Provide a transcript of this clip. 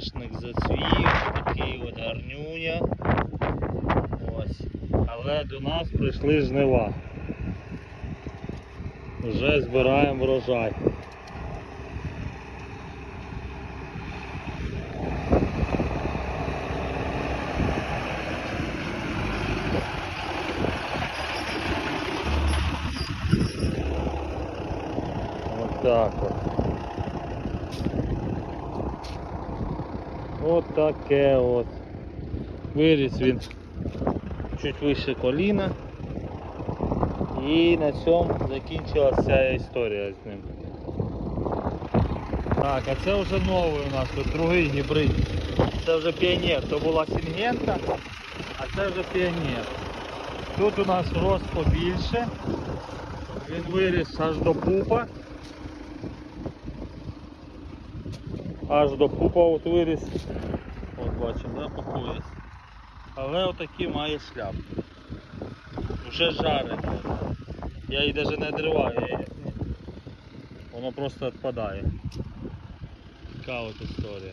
Соняшник зацвів, такий от гарнюня. Ось. Але до нас прийшли жнива. Вже збираємо врожай. Так от. От таке от. Виріс він чуть вище коліна. І на цьому закінчилася ця історія з ним. Так, а це вже новий у нас, тут другий гібрид. Це вже піонер. То була сінгента, а це вже піонер. Тут у нас рост побільше. Він виріс аж до пупа. Аж до пупа от виріс. От бачимо, да, по пояс. Але отакі має шляп. Вже жарить. Я її навіть не дриваю. Воно просто відпадає. Така от історія.